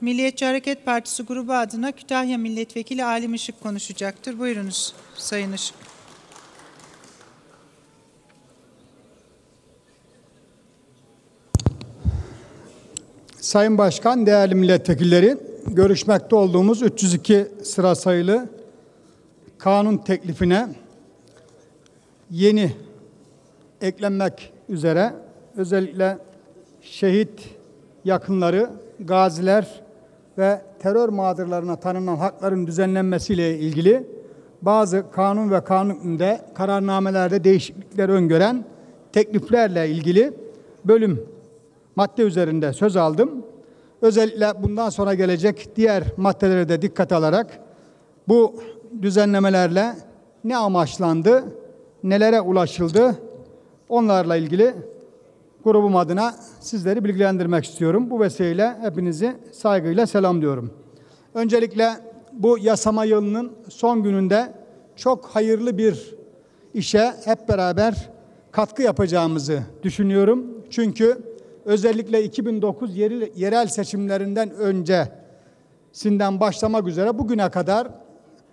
Milliyetçi Hareket Partisi grubu adına Kütahya Milletvekili Alim Işık konuşacaktır. Buyurunuz Sayın Işık. Sayın Başkan, değerli milletvekilleri, görüşmekte olduğumuz 302 sıra sayılı kanun teklifine yeni eklenmek üzere özellikle şehit yakınları, gaziler ve terör mağdurlarına tanınan hakların düzenlenmesiyle ilgili bazı kanun ve kanun hükmünde kararnamelerde değişiklikler öngören tekliflerle ilgili bölüm madde üzerinde söz aldım. Özellikle bundan sonra gelecek diğer maddelere de dikkat alarak bu düzenlemelerle ne amaçlandı, nelere ulaşıldı onlarla ilgili grubum adına sizleri bilgilendirmek istiyorum. Bu vesileyle hepinizi saygıyla selamlıyorum. Öncelikle bu yasama yılının son gününde çok hayırlı bir işe hep beraber katkı yapacağımızı düşünüyorum. Çünkü özellikle 2009 yerel seçimlerinden öncesinden başlamak üzere bugüne kadar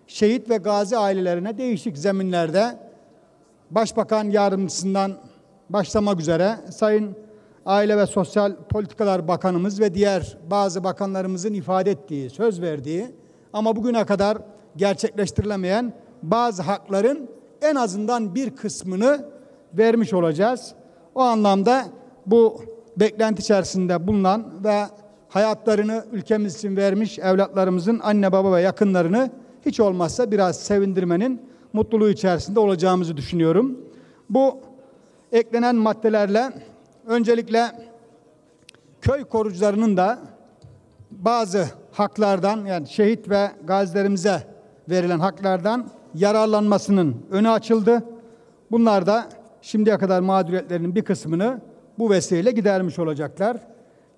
şehit ve gazi ailelerine değişik zeminlerde Başbakan yardımcısından başlamak üzere Sayın Aile ve Sosyal Politikalar Bakanımız ve diğer bazı bakanlarımızın ifade ettiği, söz verdiği ama bugüne kadar gerçekleştirilemeyen bazı hakların en azından bir kısmını vermiş olacağız. O anlamda bu beklenti içerisinde bulunan ve hayatlarını ülkemiz için vermiş evlatlarımızın anne baba ve yakınlarını hiç olmazsa biraz sevindirmenin mutluluğu içerisinde olacağımızı düşünüyorum. Bu eklenen maddelerle öncelikle köy korucularının da bazı haklardan yani şehit ve gazilerimize verilen haklardan yararlanmasının önü açıldı. Bunlar da şimdiye kadar mağduriyetlerinin bir kısmını bu vesileyle gidermiş olacaklar.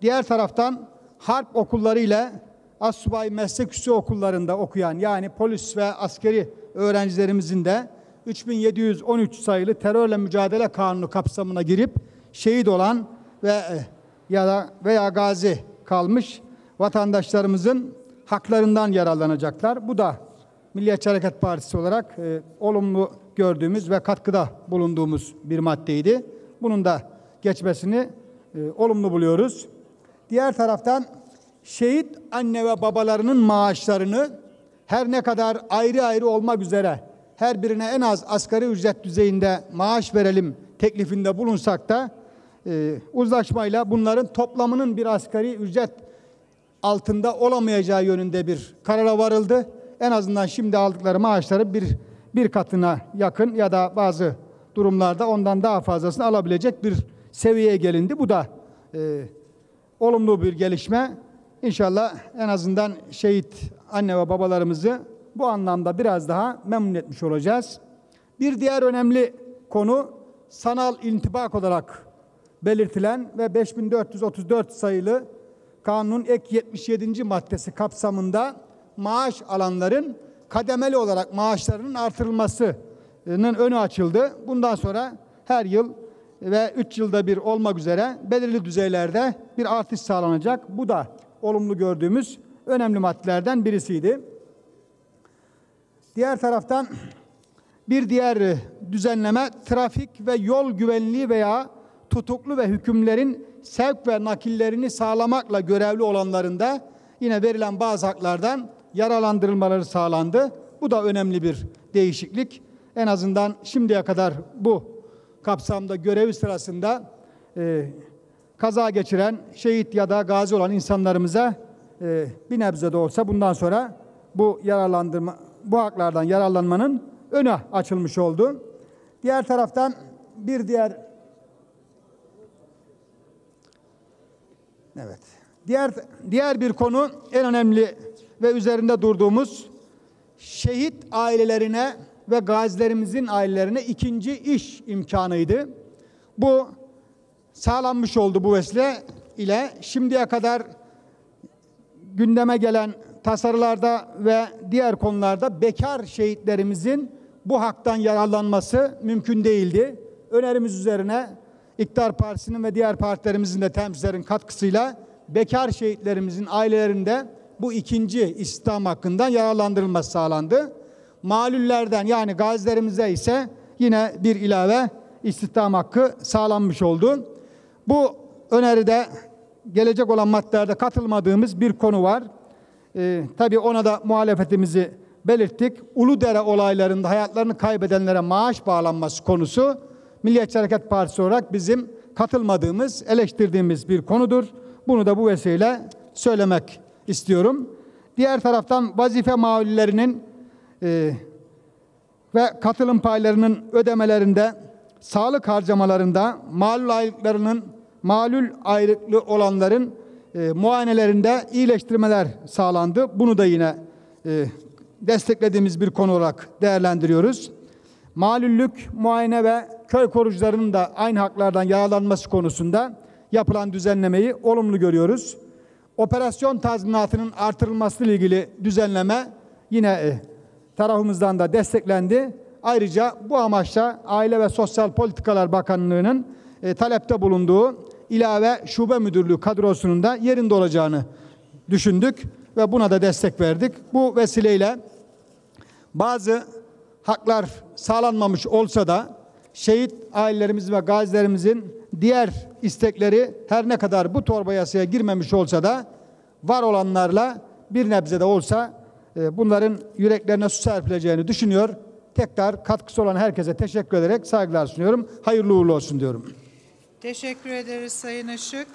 Diğer taraftan harp okulları ile Assubay Meslek Üstü okullarında okuyan yani polis ve askeri öğrencilerimizin de 3713 sayılı terörle mücadele kanunu kapsamına girip şehit olan ve e, ya da veya gazi kalmış vatandaşlarımızın haklarından yararlanacaklar. Bu da Milliyetçi Hareket Partisi olarak e, olumlu gördüğümüz ve katkıda bulunduğumuz bir maddeydi. Bunun da geçmesini e, olumlu buluyoruz. Diğer taraftan şehit anne ve babalarının maaşlarını her ne kadar ayrı ayrı olmak üzere her birine en az asgari ücret düzeyinde maaş verelim teklifinde bulunsak da e, uzlaşmayla bunların toplamının bir asgari ücret altında olamayacağı yönünde bir karara varıldı. En azından şimdi aldıkları maaşları bir bir katına yakın ya da bazı durumlarda ondan daha fazlasını alabilecek bir seviyeye gelindi. Bu da e, olumlu bir gelişme. İnşallah en azından şehit anne ve babalarımızı bu anlamda biraz daha memnun etmiş olacağız. Bir diğer önemli konu sanal intibak olarak belirtilen ve 5434 sayılı kanunun ek 77. maddesi kapsamında maaş alanların kademeli olarak maaşlarının artırılmasının önü açıldı. Bundan sonra her yıl ve 3 yılda bir olmak üzere belirli düzeylerde bir artış sağlanacak. Bu da olumlu gördüğümüz önemli maddelerden birisiydi. Diğer taraftan bir diğer düzenleme trafik ve yol güvenliği veya tutuklu ve hükümlerin sevk ve nakillerini sağlamakla görevli olanlarında yine verilen bazı haklardan yaralandırılmaları sağlandı. Bu da önemli bir değişiklik. En azından şimdiye kadar bu kapsamda görevi sırasında e, kaza geçiren, şehit ya da gazi olan insanlarımıza e, bir nebze de olsa bundan sonra bu yararlandırma, bu haklardan yararlanmanın önü açılmış oldu. Diğer taraftan bir diğer Evet. Diğer diğer bir konu en önemli ve üzerinde durduğumuz şehit ailelerine ve gazilerimizin ailelerine ikinci iş imkanıydı. Bu sağlanmış oldu bu vesile ile şimdiye kadar gündeme gelen tasarılarda ve diğer konularda bekar şehitlerimizin bu haktan yararlanması mümkün değildi. Önerimiz üzerine İktidar Partisi'nin ve diğer partilerimizin de temsilcilerin katkısıyla bekar şehitlerimizin ailelerinde bu ikinci istihdam hakkından yararlandırılması sağlandı. Malullerden yani gazilerimize ise yine bir ilave istihdam hakkı sağlanmış oldu. Bu öneride gelecek olan maddelerde katılmadığımız bir konu var. Ee, tabii ona da muhalefetimizi belirttik. Uludere olaylarında hayatlarını kaybedenlere maaş bağlanması konusu Milliyetçi Hareket Partisi olarak bizim katılmadığımız, eleştirdiğimiz bir konudur. Bunu da bu vesileyle söylemek istiyorum. Diğer taraftan vazife mağullerinin e, ve katılım paylarının ödemelerinde, sağlık harcamalarında, malul aylıklarının malul ayrıklı olanların e, muayenelerinde iyileştirmeler sağlandı. Bunu da yine e, desteklediğimiz bir konu olarak değerlendiriyoruz. Malüllük, muayene ve köy korucularının da aynı haklardan yararlanması konusunda yapılan düzenlemeyi olumlu görüyoruz. Operasyon tazminatının artırılması ile ilgili düzenleme yine e, tarafımızdan da desteklendi. Ayrıca bu amaçla Aile ve Sosyal Politikalar Bakanlığı'nın e, talepte bulunduğu ilave şube müdürlüğü kadrosunun da yerinde olacağını düşündük ve buna da destek verdik. Bu vesileyle bazı haklar sağlanmamış olsa da şehit ailelerimizin ve gazilerimizin diğer istekleri her ne kadar bu torba yasaya girmemiş olsa da var olanlarla bir nebze de olsa e, bunların yüreklerine su serpileceğini düşünüyor. Tekrar katkısı olan herkese teşekkür ederek saygılar sunuyorum. Hayırlı uğurlu olsun diyorum. Teşekkür ederiz Sayın Işık.